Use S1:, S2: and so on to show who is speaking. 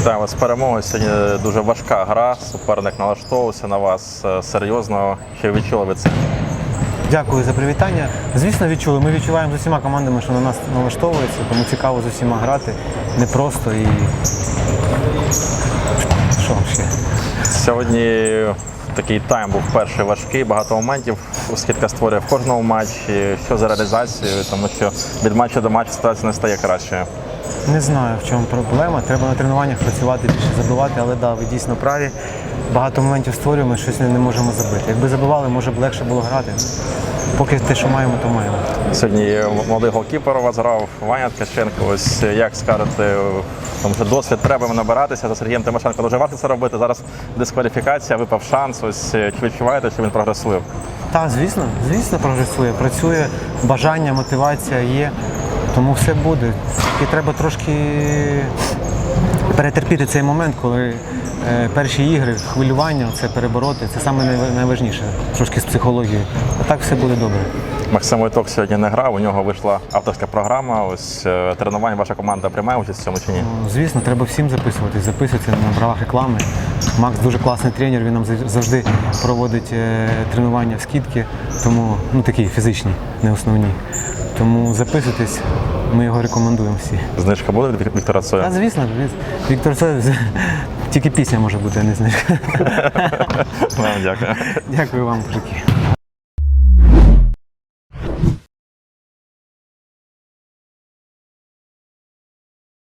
S1: Вітаємо з перемогою. Сьогодні дуже важка гра. Суперник налаштовувався на вас е, серйозно. Що відчули ви це?
S2: Дякую за привітання. Звісно, відчули. Ми відчуваємо з усіма командами, що на нас налаштовується, тому цікаво з усіма грати. Непросто і. Що ще?
S1: Сьогодні такий тайм був перший важкий, багато моментів. Скидка створює в кожному матчі. Що за реалізацією, тому що від матчу до матчу ситуація не стає кращою.
S2: Не знаю, в чому проблема. Треба на тренуваннях працювати, більше забивати, але да, ви дійсно праві. Багато моментів створюємо, щось не, можемо забити. Якби забивали, може б легше було грати. Поки те, що маємо, то маємо.
S1: Сьогодні молодий голкіпер у вас грав Ваня Ткаченко. Ось як скажете, тому що досвід треба набиратися за Сергієм Тимошенко. Дуже важко це робити. Зараз дискваліфікація, випав шанс. Ось чи відчуваєте, що він прогресує?
S2: Так, звісно, звісно, прогресує. Працює, бажання, мотивація є. Тому все буде. Тільки треба трошки перетерпіти цей момент, коли е, перші ігри, хвилювання, це перебороти. Це саме найважніше, трошки з психологією. А так все буде добре.
S1: Максим Войток сьогодні не грав. У нього вийшла авторська програма. Ось е, тренувань. Ваша команда приймає участь в цьому чи ні?
S2: Ну, Звісно, треба всім записуватись, записуйтесь на правах реклами. Макс дуже класний тренер, він нам завжди проводить е, тренування в скидки, тому ну такі фізичні, не основні. Тому записуйтесь, ми його рекомендуємо всі.
S1: Знижка буде від Віктора Цоя?
S2: Та звісно, звісно. Віктор Цоя тільки пісня може бути, а не знижка.
S1: Вам дякую.
S2: Дякую вам, мужики.